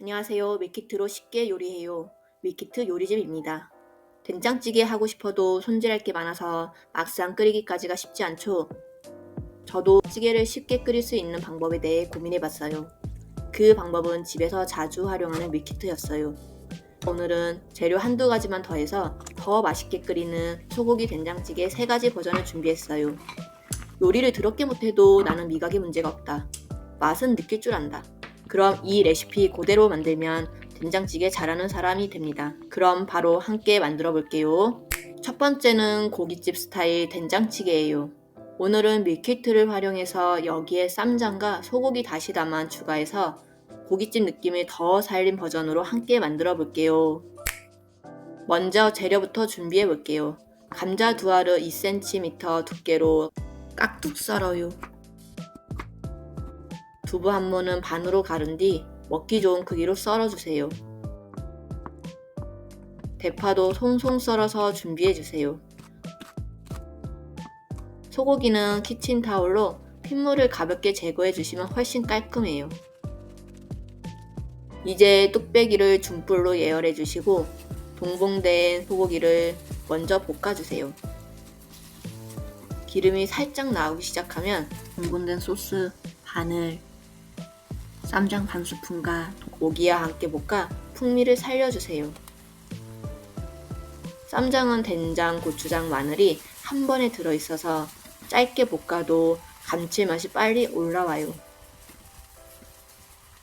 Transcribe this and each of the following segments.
안녕하세요. 밀키트로 쉽게 요리해요. 밀키트 요리집입니다. 된장찌개 하고 싶어도 손질할 게 많아서 막상 끓이기까지가 쉽지 않죠. 저도 찌개를 쉽게 끓일 수 있는 방법에 대해 고민해 봤어요. 그 방법은 집에서 자주 활용하는 밀키트였어요. 오늘은 재료 한두 가지만 더해서 더 맛있게 끓이는 소고기 된장찌개 세 가지 버전을 준비했어요. 요리를 더럽게 못해도 나는 미각에 문제가 없다. 맛은 느낄 줄 안다. 그럼 이 레시피 그대로 만들면 된장찌개 잘하는 사람이 됩니다. 그럼 바로 함께 만들어 볼게요. 첫 번째는 고깃집 스타일 된장찌개예요. 오늘은 밀키트를 활용해서 여기에 쌈장과 소고기 다시다만 추가해서 고깃집 느낌을 더 살린 버전으로 함께 만들어 볼게요. 먼저 재료부터 준비해 볼게요. 감자 두 알을 2cm 두께로 깍둑 썰어요. 두부 한 모는 반으로 가른 뒤 먹기 좋은 크기로 썰어주세요. 대파도 송송 썰어서 준비해주세요. 소고기는 키친타올로 핏물을 가볍게 제거해주시면 훨씬 깔끔해요. 이제 뚝배기를 중불로 예열해주시고 동봉된 소고기를 먼저 볶아주세요. 기름이 살짝 나오기 시작하면 동봉된 소스 반을 쌈장 반 스푼과 고기와 함께 볶아 풍미를 살려주세요. 쌈장은 된장, 고추장, 마늘이 한 번에 들어있어서 짧게 볶아도 감칠맛이 빨리 올라와요.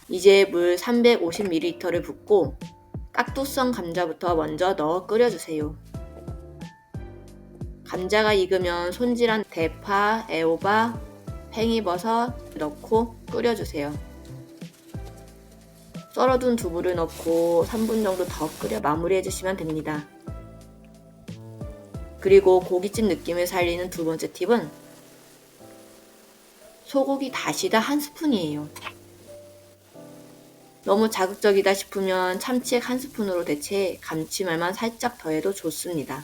이제 물 350ml를 붓고 깍두썰 감자부터 먼저 넣어 끓여주세요. 감자가 익으면 손질한 대파, 애호박, 팽이버섯 넣고 끓여주세요. 썰어둔 두부를 넣고 3분 정도 더 끓여 마무리해 주시면 됩니다. 그리고 고깃집 느낌을 살리는 두 번째 팁은 소고기 다시다 한 스푼이에요. 너무 자극적이다 싶으면 참치액 한 스푼으로 대체 감칠맛만 살짝 더해도 좋습니다.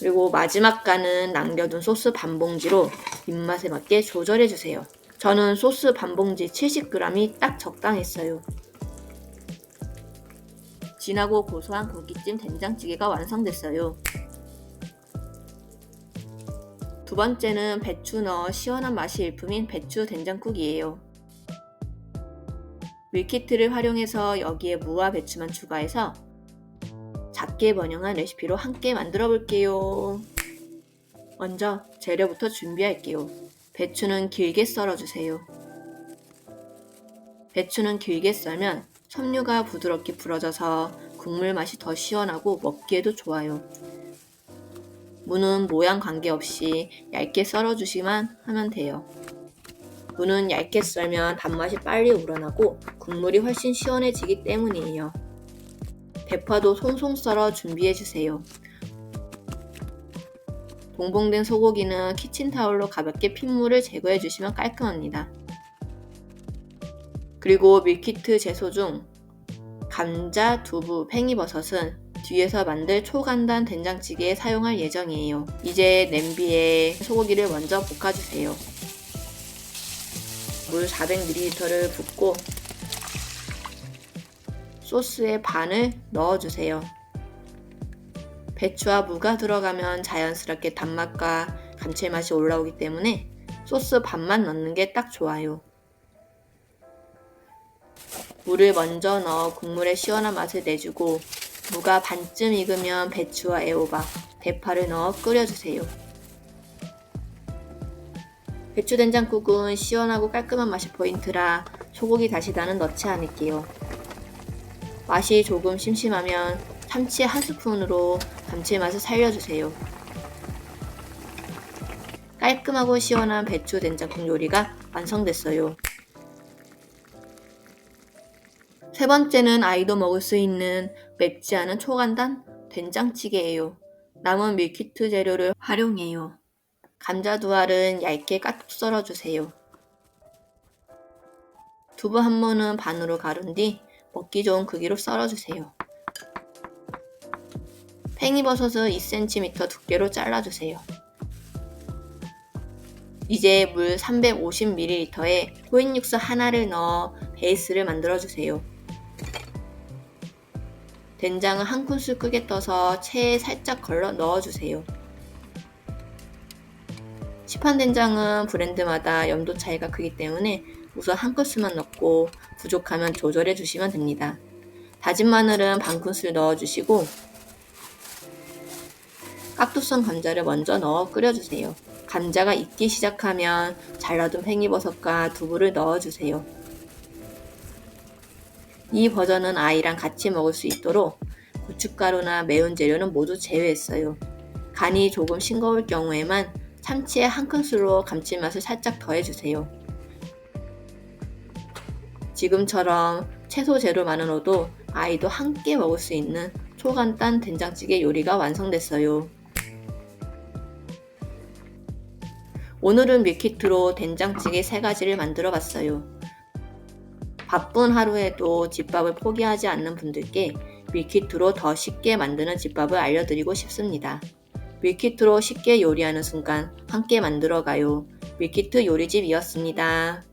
그리고 마지막 간은 남겨둔 소스 반 봉지로 입맛에 맞게 조절해 주세요. 저는 소스 반 봉지 70g이 딱 적당했어요. 진하고 고소한 고깃찜 된장찌개가 완성됐어요. 두 번째는 배추 넣어 시원한 맛이 일품인 배추 된장국이에요. 밀키트를 활용해서 여기에 무와 배추만 추가해서 작게 번영한 레시피로 함께 만들어 볼게요. 먼저 재료부터 준비할게요. 배추는 길게 썰어주세요. 배추는 길게 썰면 섬유가 부드럽게 불어져서 국물 맛이 더 시원하고 먹기에도 좋아요. 무는 모양 관계없이 얇게 썰어주시만 하면 돼요. 무는 얇게 썰면 단맛이 빨리 우러나고 국물이 훨씬 시원해지기 때문이에요. 대파도 송송 썰어 준비해주세요. 동봉된 소고기는 키친타올로 가볍게 핏물을 제거해 주시면 깔끔합니다. 그리고 밀키트 제소 중 감자, 두부, 팽이버섯은 뒤에서 만들 초간단 된장찌개에 사용할 예정이에요. 이제 냄비에 소고기를 먼저 볶아주세요. 물 400ml를 붓고 소스에 반을 넣어주세요. 배추와 무가 들어가면 자연스럽게 단맛과 감칠맛이 올라오기 때문에 소스 반만 넣는 게 딱 좋아요. 물을 먼저 넣어 국물의 시원한 맛을 내주고 무가 반쯤 익으면 배추와 애호박, 대파를 넣어 끓여주세요. 배추 된장국은 시원하고 깔끔한 맛이 포인트라 소고기 다시다는 넣지 않을게요. 맛이 조금 심심하면 참치 한 스푼으로 감칠맛을 살려주세요. 깔끔하고 시원한 배추 된장국 요리가 완성됐어요. 세 번째는 아이도 먹을 수 있는 맵지 않은 초간단 된장찌개예요. 남은 밀키트 재료를 활용해요. 감자 두 알은 얇게 까둑 썰어주세요. 두부 한 모는 반으로 가른 뒤 먹기 좋은 크기로 썰어주세요. 팽이버섯을 2cm 두께로 잘라주세요. 이제 물 350ml에 호인 육수 하나를 넣어 베이스를 만들어 주세요. 된장은 한 큰술 크게 떠서 체에 살짝 걸러 넣어 주세요. 시판 된장은 브랜드마다 염도 차이가 크기 때문에 우선 한 큰술만 넣고 부족하면 조절해 주시면 됩니다. 다진 마늘은 반 큰술 넣어 주시고 깍두선 감자를 먼저 넣어 끓여주세요. 감자가 익기 시작하면 잘라둔 팽이버섯과 두부를 넣어주세요. 이 버전은 아이랑 같이 먹을 수 있도록 고춧가루나 매운 재료는 모두 제외했어요. 간이 조금 싱거울 경우에만 참치에 한 큰술로 감칠맛을 살짝 더해주세요. 지금처럼 채소 재료만으로도 아이도 함께 먹을 수 있는 초간단 된장찌개 요리가 완성됐어요. 오늘은 밀키트로 된장찌개 3가지를 만들어 봤어요. 바쁜 하루에도 집밥을 포기하지 않는 분들께 밀키트로 더 쉽게 만드는 집밥을 알려드리고 싶습니다. 밀키트로 쉽게 요리하는 순간 함께 만들어가요. 밀키트 요리집이었습니다.